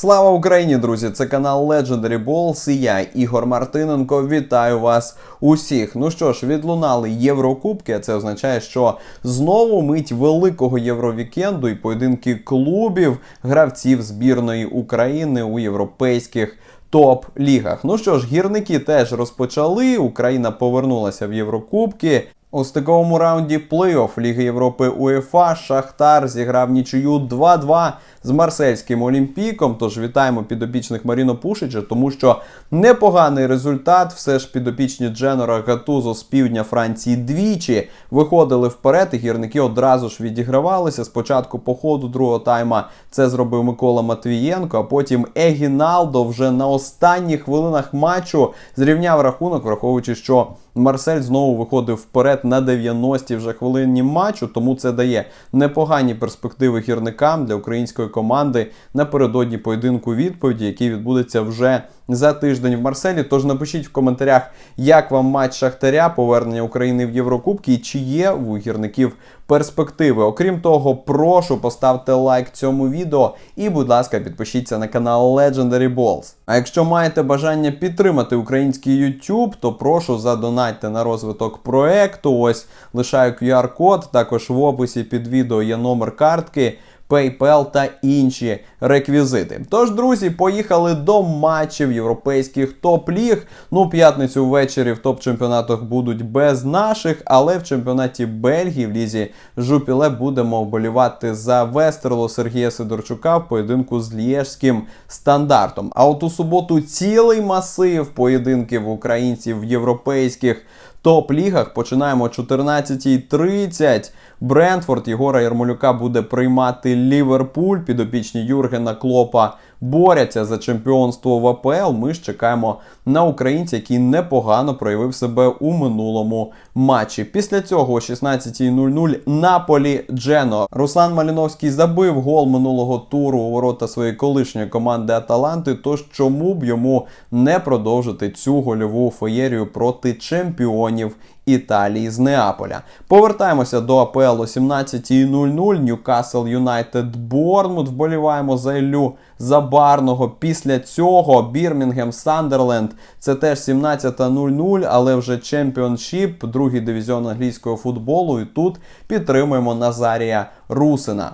Слава Україні, друзі! Це канал Legendary Balls і я, Ігор Мартиненко. Вітаю вас усіх. Ну що ж, відлунали Єврокубки. а Це означає, що знову мить великого євровікенду і поєдинки клубів гравців збірної України у європейських. Топ-лігах. Ну що ж, гірники теж розпочали. Україна повернулася в Єврокубки. У стиковому раунді плей-офф Ліги Європи УЄФА Шахтар зіграв нічию 2-2 з Марсельським Олімпіком. Тож вітаємо підопічних Маріно Пушича, тому що непоганий результат. Все ж підопічні Дженора Гатузо з півдня Франції двічі виходили вперед. І гірники одразу ж відігравалися. Спочатку по ходу другого тайма це зробив Микола Матвієнко, а потім Егіналдо вже на останніх хвилинах матчу зрівняв рахунок, враховуючи, що Марсель знову виходив вперед на 90-ті вже хвилині матчу, тому це дає непогані перспективи гірникам для української команди напередодні поєдинку відповіді, який відбудеться вже за тиждень в Марселі. Тож напишіть в коментарях, як вам матч Шахтаря, повернення України в Єврокубки і чи є у гірників перспективи. Окрім того, прошу поставте лайк цьому відео і, будь ласка, підпишіться на канал Legendary Balls. А якщо маєте бажання підтримати український YouTube, то прошу задонатьте на розвиток проекту. Ось лишаю QR-код. Також в описі під відео є номер картки. PayPal та інші реквізити. Тож, друзі, поїхали до матчів європейських топ-ліг. Ну, п'ятницю ввечері в топ-чемпіонатах будуть без наших, але в чемпіонаті Бельгії в лізі Жупіле будемо вболівати за Вестерло Сергія Сидорчука в поєдинку з Лєжським стандартом. А от у суботу цілий масив поєдинків українців в європейських топ-лігах. Починаємо о 14.30. Брентфорд Єгора Ярмолюка буде приймати Ліверпуль. Підопічні Юргена Клопа борються за чемпіонство в АПЛ. Ми ж чекаємо на українця, який непогано проявив себе у минулому матчі. Після цього о 16.00 Наполі Джено. Руслан Маліновський забив гол минулого туру у ворота своєї колишньої команди Аталанти. Тож чому б йому не продовжити цю гольову феєрію проти чемпіонів Італії з Неаполя. Повертаємося до АПЛ о 17.00. Ньюкасл Юнайтед Борнмут. Вболіваємо за Іллю Забарного. Після цього Бірмінгем Сандерленд. Це теж 17.00, але вже чемпіоншіп, другий дивізіон англійського футболу. І тут підтримуємо Назарія Русина.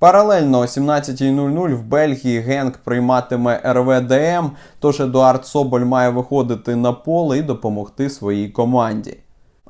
Паралельно о 17.00 в Бельгії Генк прийматиме РВДМ, тож Едуард Соболь має виходити на поле і допомогти своїй команді.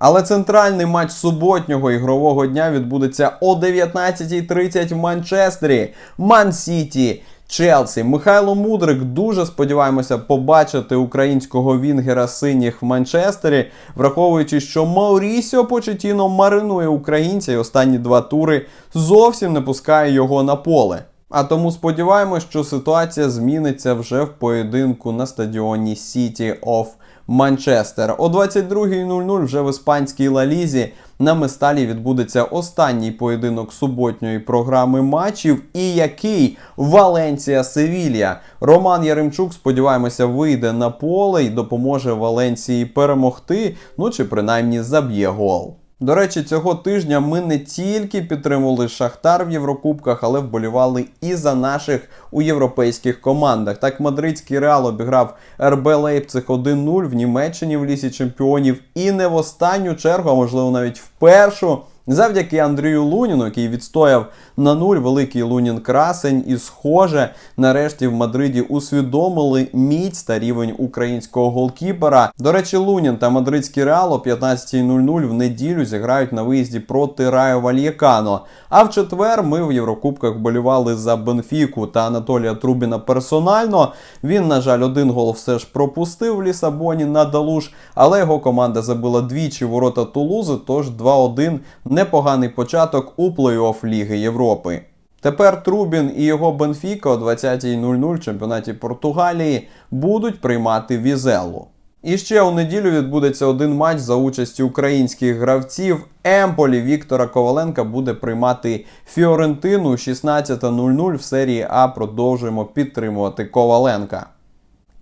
Але центральний матч суботнього ігрового дня відбудеться о 19.30 в Манчестері. Ман-Сіті. Челсі, Михайло Мудрик. Дуже сподіваємося побачити українського Вінгера синіх в Манчестері, враховуючи, що Маурісіо Почетіно маринує українця і останні два тури зовсім не пускає його на поле. А тому сподіваємось, що ситуація зміниться вже в поєдинку на стадіоні City of Манчестер. О 22.00 вже в іспанській лалізі на Месталі відбудеться останній поєдинок суботньої програми матчів. І який Валенція Севілія. Роман Яремчук, сподіваємося, вийде на поле і допоможе Валенції перемогти. Ну чи принаймні заб'є гол. До речі, цього тижня ми не тільки підтримували Шахтар в Єврокубках, але вболівали і за наших у європейських командах. Так, мадридський реал обіграв РБ Лейпциг 1-0 в Німеччині в лісі чемпіонів. І не в останню чергу, а можливо навіть в першу. Завдяки Андрію Луніну, який відстояв на нуль великий Лунін красень, і, схоже, нарешті в Мадриді усвідомили міць та рівень українського голкіпера. До речі, Лунін та мадридський реал о 15.00 в неділю зіграють на виїзді проти Райо Вальєкано. А в четвер ми в Єврокубках болівали за Бенфіку та Анатолія Трубіна персонально. Він, на жаль, один гол все ж пропустив в Лісабоні на Далуш, але його команда забила двічі ворота Тулузи, тож 2-1 непоганий початок у плей-офф Ліги Європи. Тепер Трубін і його Бенфіка о 20.00 в чемпіонаті Португалії будуть приймати Візелу. І ще у неділю відбудеться один матч за участі українських гравців. Емполі Віктора Коваленка буде приймати Фіорентину 16.00 в серії А. Продовжуємо підтримувати Коваленка.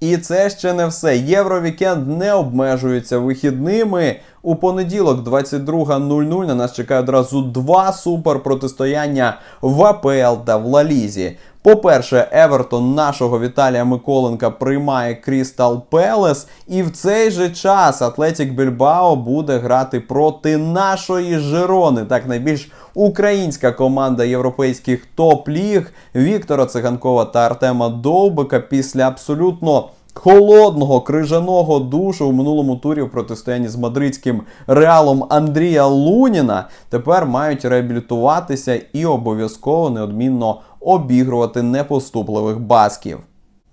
І це ще не все. Євровікенд не обмежується вихідними. У понеділок, 22.00, на нас чекає одразу два супер протистояння в АПЛ та в Лалізі. По-перше, Евертон нашого Віталія Миколенка приймає Крістал Пелес, і в цей же час Атлетік Більбао буде грати проти нашої Жирони, так найбільш українська команда європейських топ-ліг Віктора Циганкова та Артема Довбика після абсолютно. Холодного крижаного душу у минулому турі в протистоянні з мадридським реалом Андрія Луніна тепер мають реабілітуватися і обов'язково неодмінно обігрувати непоступливих басків.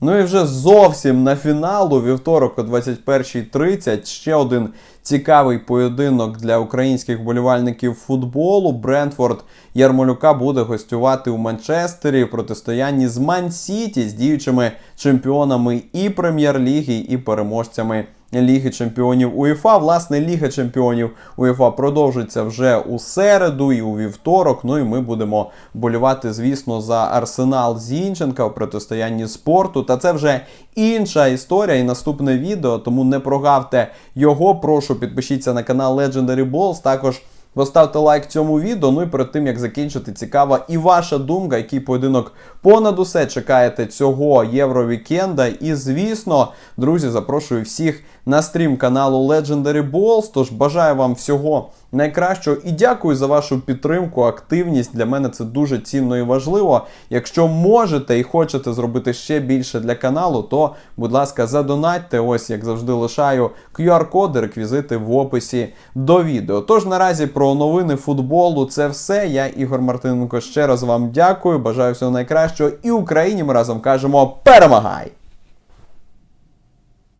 Ну і вже зовсім на фіналу вівторок о 21.30 ще один цікавий поєдинок для українських болівальників футболу. Брентфорд Ярмолюка буде гостювати у Манчестері в протистоянні з Ман-Сіті з діючими чемпіонами і прем'єр-ліги, і переможцями. Ліги чемпіонів УЄФА. Власне, Ліга чемпіонів УЄФА продовжиться вже у середу і у вівторок. Ну і ми будемо болювати, звісно, за арсенал Зінченка в протистоянні спорту. Та це вже інша історія і наступне відео. Тому не прогавте його. Прошу підпишіться на канал Legendary Balls. Також. Поставте лайк цьому відео. Ну і перед тим як закінчити, цікава і ваша думка, який поєдинок понад усе чекаєте цього євровікенда. І звісно, друзі, запрошую всіх на стрім каналу Legendary Balls. Тож бажаю вам всього найкращого і дякую за вашу підтримку, активність. Для мене це дуже цінно і важливо. Якщо можете і хочете зробити ще більше для каналу, то, будь ласка, задонатьте. Ось, як завжди, лишаю QR-коди, реквізити в описі до відео. Тож наразі про новини футболу це все. Я Ігор Мартиненко ще раз вам дякую. Бажаю всього найкращого. І Україні ми разом кажемо перемагай!